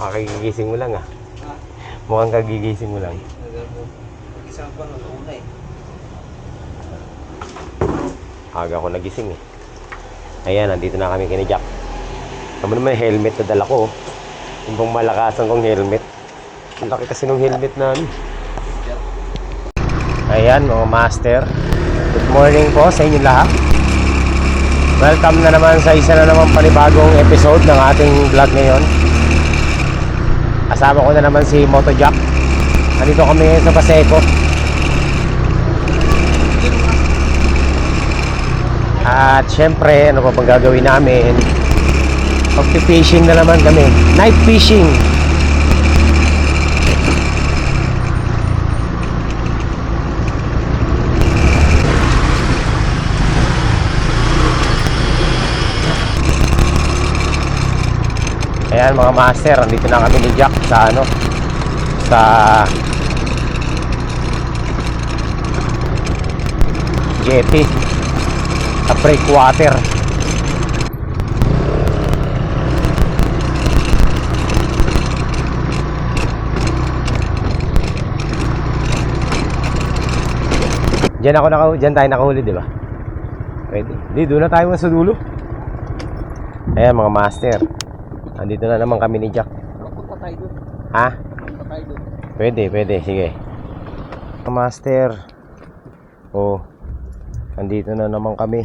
Kakigising mo lang ah. Ah, Mukhang kagigising mo lang. Isang pa nung una eh. Aga ako nagising eh. Ayan, nandito na kami kini Jack. Naman yung helmet na dala ko. oh. Yung pang malakasan kong helmet. Ang laki kasi ng helmet namin. Ayan, mga master. Good morning po sa inyo lahat. Welcome na naman sa isa na naman panibagong episode ng ating vlog ngayon. Kasama ko na naman si Moto Jack. Nandito kami sa Paseco. At syempre, ano pa bang gagawin namin? Magpi-fishing na naman kami. Night fishing. Ayan mga master, andito na kami ni Jack sa ano sa jetty sa breakwater Diyan ako naka diyan tayo nakahuli, di ba? Pwede. Di, doon na tayo sa dulo. Ayan mga master. Andito na naman kami ni Jack. Punta tayo doon. Ha? Punta tayo doon. Pwede, pwede. Sige. Master. Oh. Andito na naman kami.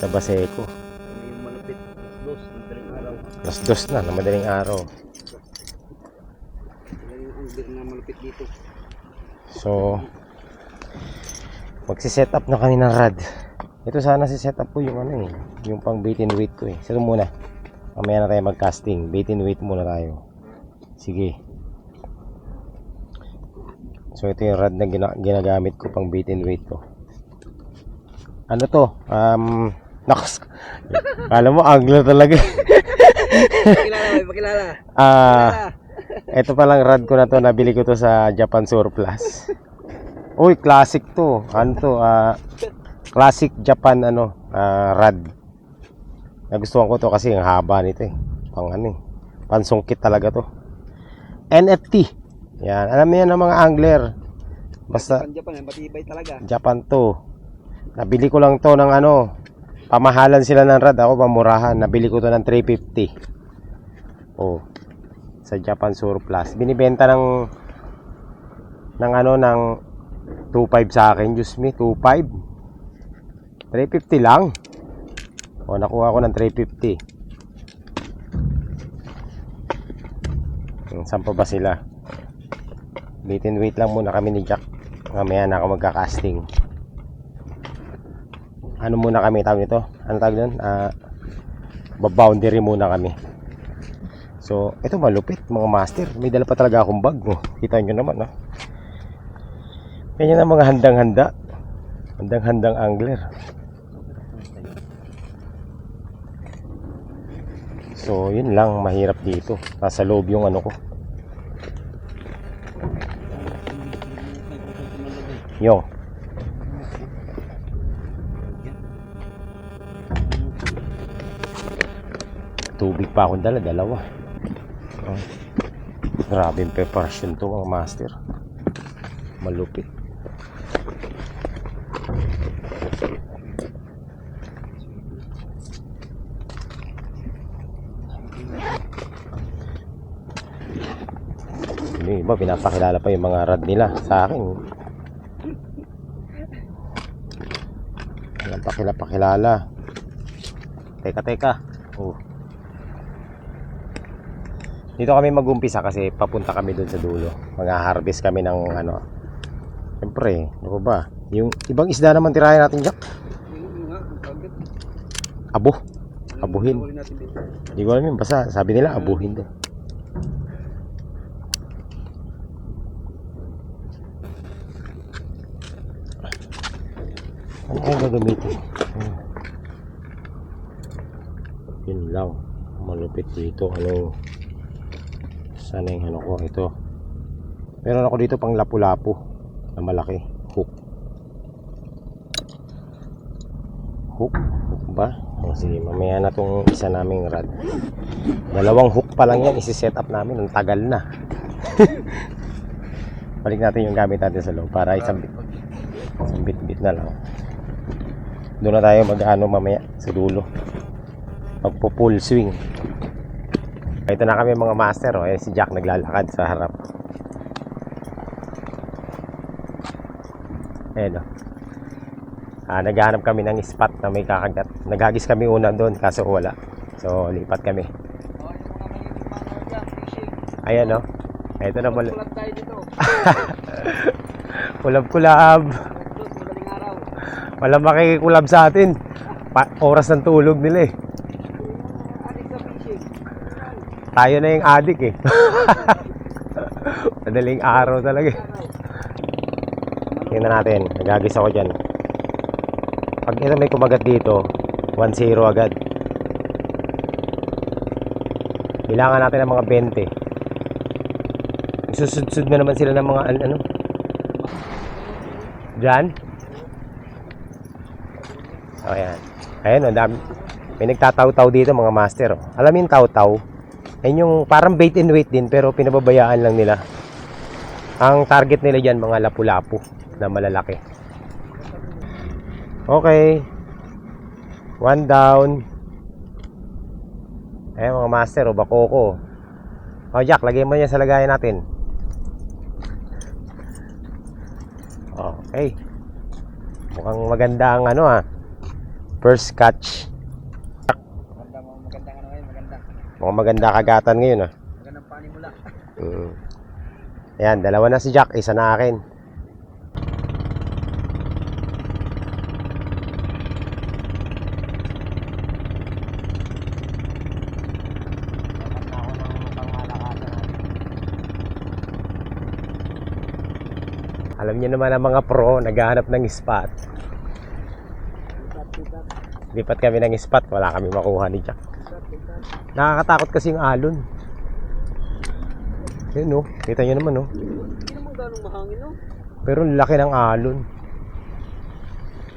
Sa Baseco. Yung malupit. Dos, madaling araw. Alas dos na, na madaling araw. Angler na malupit dito. So, magsiset up na kami ng rad. Ito sana si set up ko yung ano eh, yung pang bait and weight ko eh. Sige muna. Mamaya na tayo mag-casting. Bait and weight muna tayo. Sige. So ito yung rad na gina- ginagamit ko pang bait and weight ko. Ano to? Um, naks. Kala mo angler talaga. Pakilala, pakilala. Ah, ito palang rad ko na to, nabili ko to sa Japan Surplus. Uy, classic to. Ano to? Ah, classic Japan ano, ah, rad. Nagustuhan ko to kasi ang haba nito eh. Pang ano eh. Pansungkit talaga to. NFT. Yan. Alam niyo yan ng mga angler. Basta Japan, Japan, matibay talaga. Japan to. Nabili ko lang to ng ano, pamahalan sila ng rad. Ako pamurahan. Nabili ko to ng 350. Oh. Sa Japan Surplus. Binibenta ng ng ano ng 25 sa akin. Diyos me, 25. 350 lang. O, nakuha ko ng 350. Hmm, Saan pa ba sila? Wait and wait lang muna kami ni Jack. Mamaya na ako magka-casting. Ano muna kami tawag nito? Ano tawag doon? Ah, boundary muna kami. So, ito malupit mga master. May dala pa talaga akong bag. Oh, kita nyo naman, no? Ganyan ang mga handang-handa. Handang-handang angler. So, yun lang. Mahirap dito. Nasa loob yung ano ko. Yo. Tubig pa akong dala, dalawa. Oh. Grabe yung preparation to mga master. Malupit. Yung iba, pinapakilala pa yung mga rad nila sa akin. Walang pakila pakilala. Teka, teka. Oh. Dito kami mag-umpisa kasi papunta kami doon sa dulo. Mga-harvest kami ng ano. Siyempre, ano ba? Yung ibang isda naman tirahin natin, Jack. Abo. Abuhin. Hindi ko alam yun. Basta sabi nila, abuhin daw. Ano kaya gagamitin? Hmm. Yun lang. Malupit dito. Ano? Sana yung ano ko? Ito. Meron ako dito pang lapu-lapu na malaki. Hook. Hook? Hook ba? O sige, mamaya na tong isa naming rod. Dalawang hook pa lang yan, isi-set up namin. Ang tagal na. Balik natin yung gamit natin sa loob para isang bit. Isang bit-bit na lang. Doon na tayo mag-ano mamaya sa dulo. Magpo-full swing. Ito na kami mga master. Oh. Ayan si Jack naglalakad sa harap. Ayan oh. Ah, naghahanap kami ng spot na may kakagat. Naghagis kami una doon kaso wala. So lipat kami. Ayan oh. Ito na mula. Kulab tayo dito. Kulab-kulab. Doon, madaling araw. Wala makikikulab sa atin. Pa- oras ng tulog nila eh. Tayo na yung adik eh. Madaling araw talaga eh. Tingnan natin. Nagagis ako dyan. Pag ito may kumagat dito, 1-0 agad. Bilangan natin ng mga 20. Susud-sud na naman sila ng mga an- ano. Diyan? O ayan. Ayan o, dami. May nagtataw-taw dito mga master. Oh. Alam yung taw-taw? Ayun yung parang bait and wait din pero pinababayaan lang nila. Ang target nila dyan mga lapu-lapu na malalaki. Okay. One down. Ayan mga master o bakoko. O Jack, lagay mo yan sa lagayan natin. Okay. Mukhang maganda ang ano ah. First catch. Maganda mo, maganda nga ngayon, maganda. Mukhang maganda kagatan ngayon ah. Magandang panimula. Mm. Ayan, dalawa na si Jack, isa na akin. Alam niyo naman ang mga pro, naghahanap ng spot. Lipat kami ng spot, wala kami makuha ni Jack. Nakakatakot kasi yung alon. Yun no, kita nyo naman no. Hindi naman ganong mahangin, no? Pero ang laki ng alon.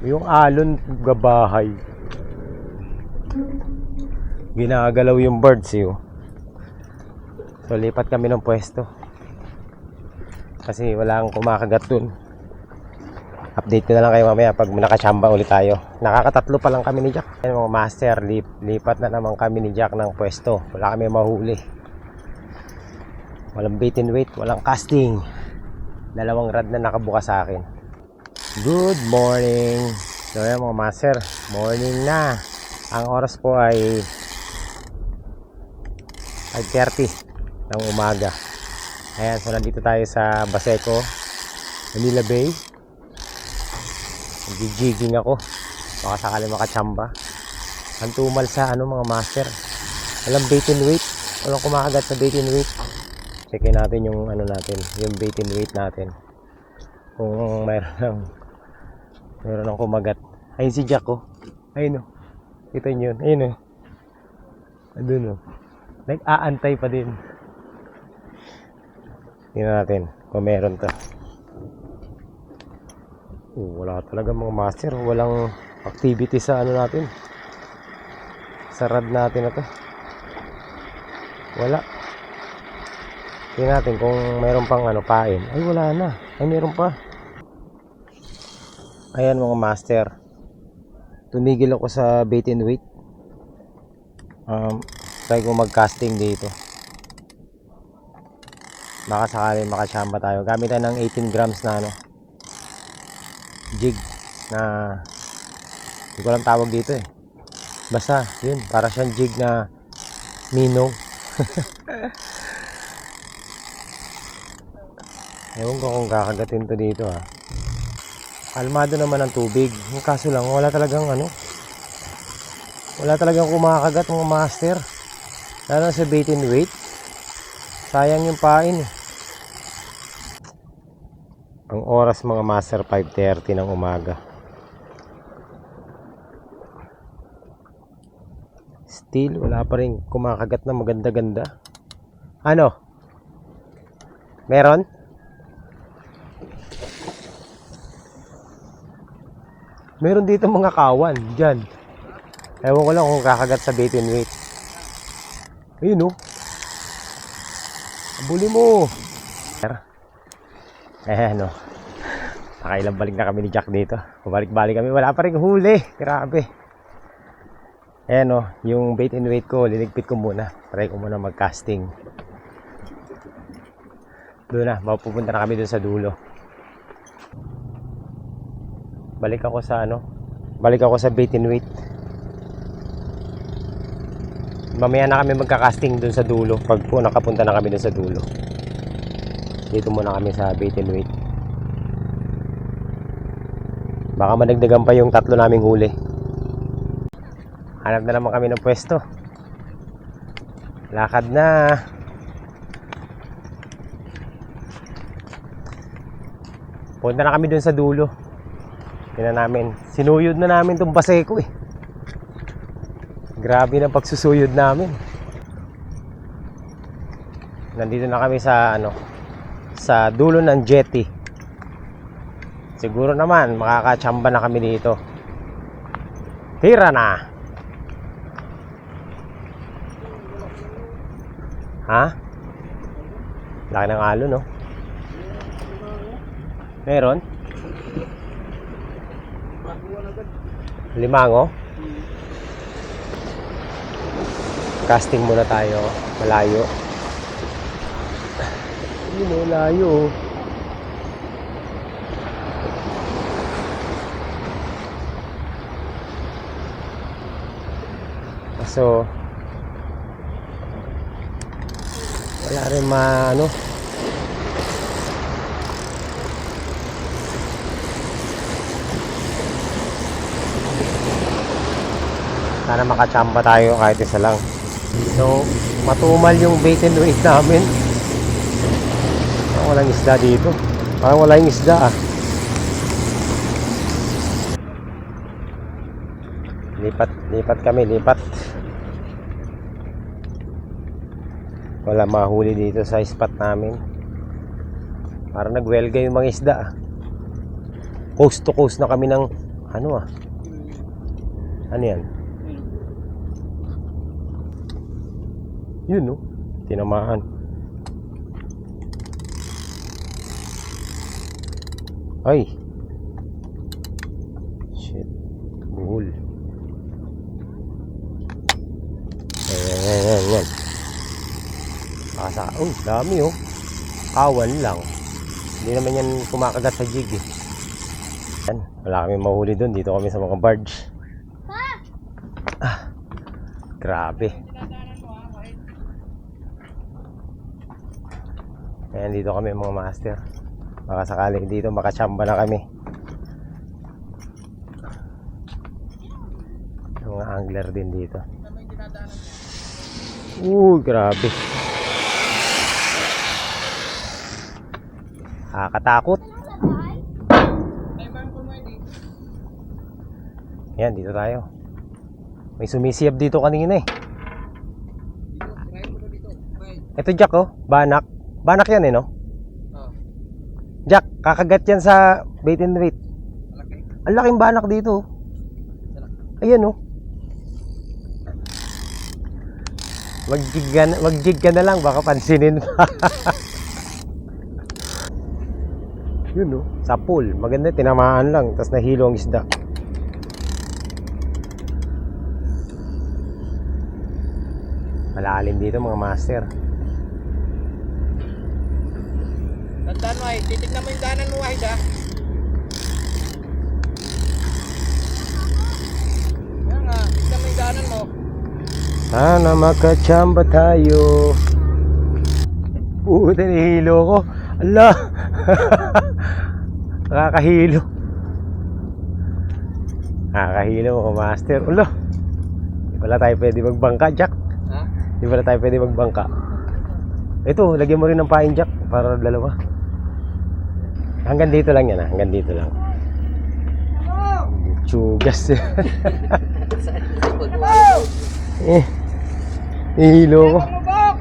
Yung alon, gabahay. Ginagalaw yung birds yun. So lipat kami ng pwesto. Kasi wala ang kumakagat dun. Update ko na lang kayo mamaya pag nakachamba ulit tayo. Nakakatatlo pa lang kami ni Jack. Ayan mga master, lip, lipat na naman kami ni Jack ng pwesto. Wala kami mahuli. Walang bait and wait, walang casting. Dalawang rad na nakabukas sa akin. Good morning. So ayan mga master, morning na. Ang oras po ay 5.30 ng umaga. Ayan, so nandito tayo sa Baseco, Manila Bay. Nag-jigging ako. Baka sakali makachamba. Ang tumal sa ano mga master. Walang bait and wait. Walang kumakagat sa bait and wait. Checkin natin yung ano natin, yung bait and wait natin. Kung mayroon ng mayroon ng kumagat. Ayun si Jack oh. Ayun oh. Kita niyo yun. Ayun oh. Andun oh. Nag-aantay pa din. Tingnan natin kung meron to. Oh, wala talaga mga master. Walang activity sa ano natin. Sa rad natin na to. Wala. Tingnan natin kung meron pang ano pain. Ay wala na. Ay meron pa. Ayan mga master. Tumigil ako sa bait and wait. Um, try ko mag-casting dito. Baka sakali makachamba tayo. Gamit tayo ng 18 grams na ano. Jig na hindi ko lang tawag dito eh. Basta, yun. Para siyang jig na minnow. Ewan ko kung kakagatin to dito ha. Kalmado naman ang tubig. Yung kaso lang, wala talagang ano. Wala talagang kumakagat mga master. Lalo sa bait and wait. Sayang yung pain eh. Ang oras mga master 5.30 ng umaga. Still, wala pa rin kumakagat na maganda-ganda. Ano? Meron? Meron dito mga kawan, dyan. Ewan ko lang kung kakagat sa bait and weight. Ayun oh. Abuli mo. Eh ano. Nakailang balik na kami ni Jack dito. Balik-balik kami. Wala pa rin huli. Grabe. Ayan o. Yung bait and weight ko. Liligpit ko muna. Try ko muna mag-casting. Doon na. Mapupunta na kami doon sa dulo. Balik ako sa ano. Balik ako sa bait and weight. Mamaya na kami magka-casting doon sa dulo. Pag po nakapunta na kami doon sa dulo. Dito muna kami sa bait and weight. Baka managdagan pa yung tatlo naming huli. Hanap na naman kami ng pwesto. Lakad na. Punta na kami dun sa dulo. Tingnan namin. Sinuyod na namin tong Baseco eh. Grabe na pagsusuyod namin. Nandito na kami sa ano sa dulo ng jetty. Siguro naman makakachamba na kami dito. Tira na. Ha? Laki ng alo, no? Meron? Limango? Casting muna tayo. Malayo. Yun, oh, layo. oh. So, wala rin ma, ano, sana makachamba tayo kahit isa lang. So, matumal yung bait and weight namin. Parang walang isda dito. Parang wala yung isda ah. Lipat, lipat kami, lipat. Wala mahuli dito sa spot namin. Parang nagwelga yung mga isda ah. Coast to coast na kami ng ano ah. Ano yan? Yun no. Tinamaan. Ay. Shit. Buhol. Ayan, ayan, ayan, ayan. Pakasa, oh, dami oh. Kawan lang. Hindi naman yan kumakagat sa jig eh. Yan, wala kami mahuli doon. Dito kami sa mga barge. Ah, grabe. Ayan, dito kami mga master. Baka sakali dito makachamba na kami. Mga angler din dito. Uy, grabe. Nakakatakot. Yan, dito tayo. May sumisiyab dito kanina eh. Ito Jack oh, banak. Banak yan eh no? Jack, kakagat yan sa bait and weight. Ang laking banak dito. Ayan oh. Mag-jig ka, mag-jig ka na lang, baka pansinin pa. Yun oh, sa pool. Maganda, tinamaan lang, tapos nahilo ang isda. Malalim dito mga master. Tandaan mo ay, titignan mo yung daanan mo Wahid ha. Yan nga, tignan mo yung daanan mo. Sana makachamba tayo. Puta, nahihilo ko. Ala! Nakakahilo. Nakakahilo ko, master. Ulo! Di pala tayo pwede magbangka, Jack. Ha? Di pala tayo pwede magbangka. Ito, lagyan mo rin ng pain, Jack. Para dalawa. Hanggang dito lang yan, ah. Hanggang dito lang. Chugas. eh, nahihilo ko. Mabok!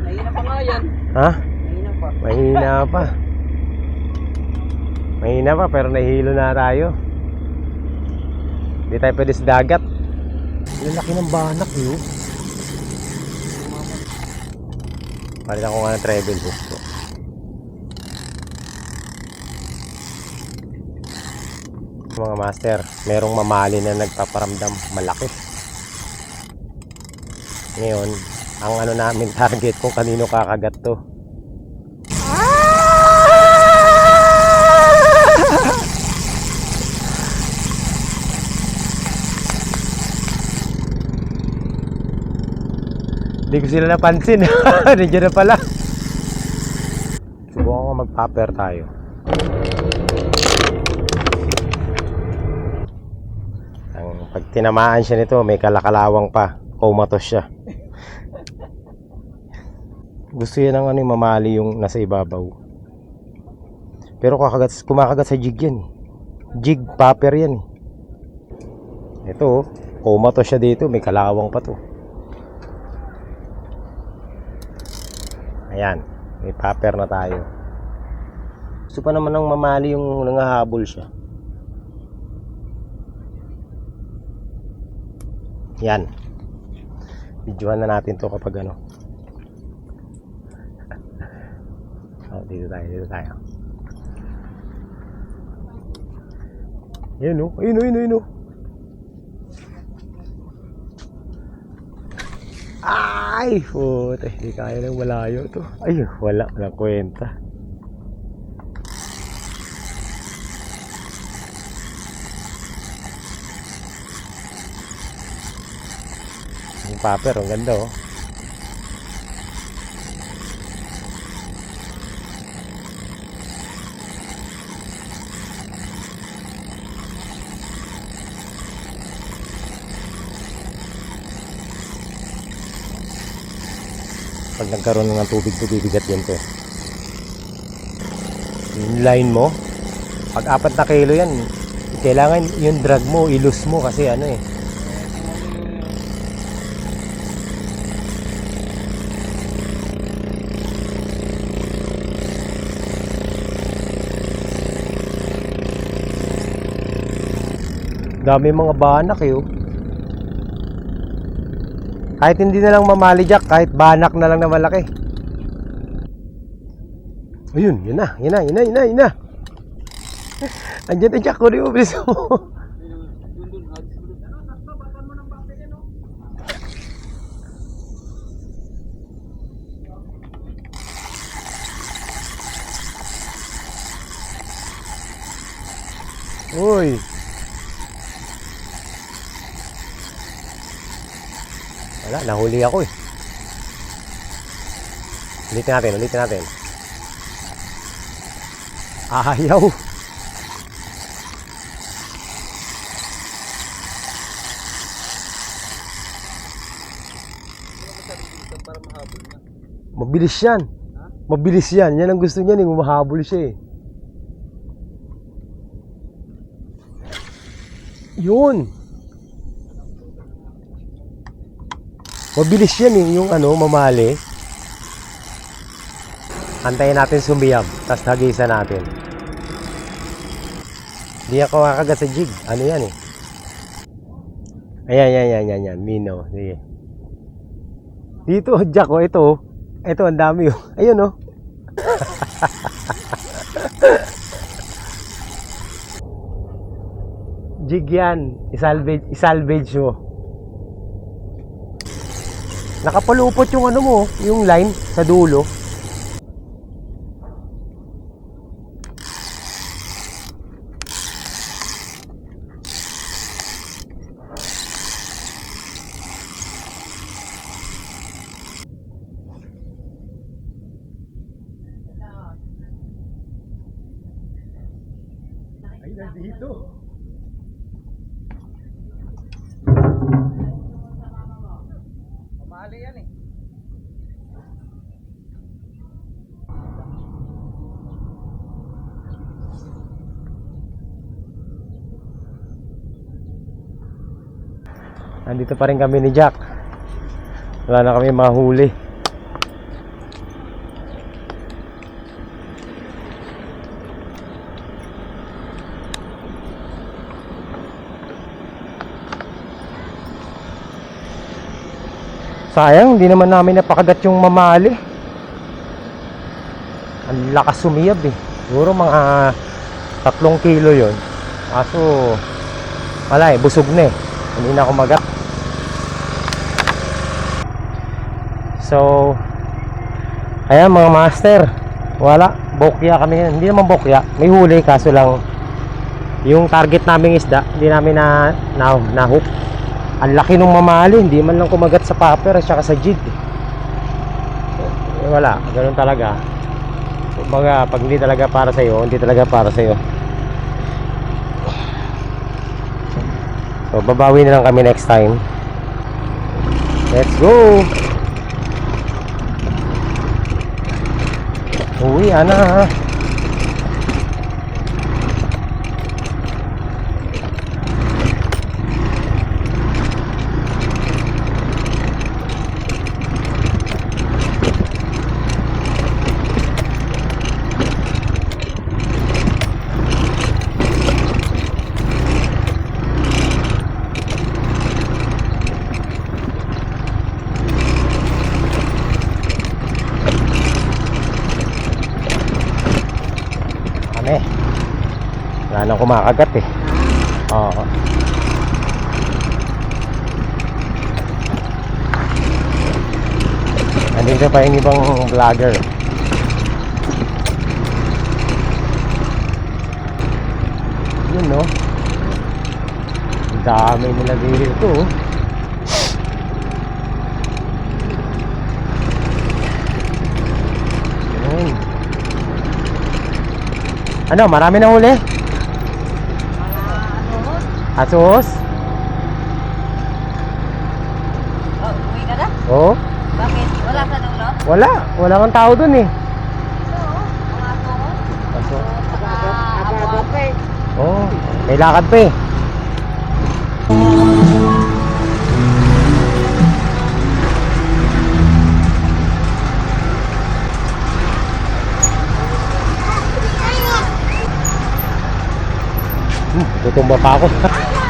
Nahina pa nga yan. Ha? Nahina pa. Mahina pa. Mahina pa pero nahihilo na tayo. Hindi tayo pwede sa dagat. Lalaki ng banak yun. Palitan ko nga ng treble hook Mga master, merong mamali na nagpaparamdam malaki. Ngayon, ang ano namin target kung kanino kakagat to. Hindi ko sila napansin. Nandiyan na pala. Subukan ko mag-popper tayo. Ang pag tinamaan siya nito, may kalakalawang pa. Comatose siya. Gusto yan ng ano mamali yung nasa ibabaw. Pero kakagat, kumakagat sa jig yan eh. Jig popper yan eh. Ito comatose siya dito, may kalawang pa to. Ayan, may popper na tayo. Gusto pa naman ng mamali yung nangahabol siya. Yan. Videohan na natin to kapag ano. oh, dito tayo, dito tayo. Ayun o, ayun o, ayun o, ayun o. Ay, puta, hindi kaya ng malayo to. Ay, wala, walang kwenta. Paper, ang ganda oh. Pag nagkaroon ng tubig bibigat yan to. Yung line mo, pag apat na kilo yan, kailangan yung drag mo, ilus mo kasi ano eh. Dami mga banak eh oh. Kahit hindi na lang mamali jack, kahit banak na lang na malaki. Ayun, yun na, yun na, yun na, yun na, yun na. Andiyan na jack, kunin mo, bilis mo. Uy. Nahuli ako eh. Ulitin natin, ulitin natin. Ayaw. Mabilis yan. Mabilis yan. Yan ang gusto niya eh. Humahabol siya eh. Yun. Mabilis yan eh, yung ano, mamali. Antayin natin sumiyab, tapos nagisa natin. Hindi ako kakagat sa jig. Ano yan eh. Ayan, yan, yan, yan, yan. Mino. Sige. Dito, Jack, oh, ito. oh. Ito, ang dami. Oh. Ayun, oh. jig yan. Isalvage, isalvage mo. Nakapalupot yung ano mo, yung line sa dulo. Nandito pa rin kami ni Jack. Wala na kami mahuli. Sayang, hindi naman namin napakagat yung mamali. Ang lakas sumiyab eh. Siguro mga tatlong kilo yon. Kaso, wala eh, busog na eh. Hindi na kumagat. So, ayan mga master. Wala, bokya kami. Hindi naman bokya. May huli, kaso lang yung target naming isda, hindi namin na, na, na hook. Ang laki nung mamali, hindi man lang kumagat sa popper at saka sa jig. Eh, wala, ganun talaga. Kumbaga, pag hindi talaga para sa'yo, hindi talaga para sa'yo. So, babawi na lang kami next time. Let's go! Uwi, ana. Kami. Wala nang kumakagat eh. Oo. Andito pa yung ibang vlogger. Yun no. Dami nila dito. oh. Ano, marami na huli? Asos? Oh, uwi ka na? Oo. Bakit? Wala ka dulo? Wala. Wala kang tao dun eh. Oo. Mga tuhod? Aso. Pa eh. Oo. May lakad pa eh. Tutumba pa ako.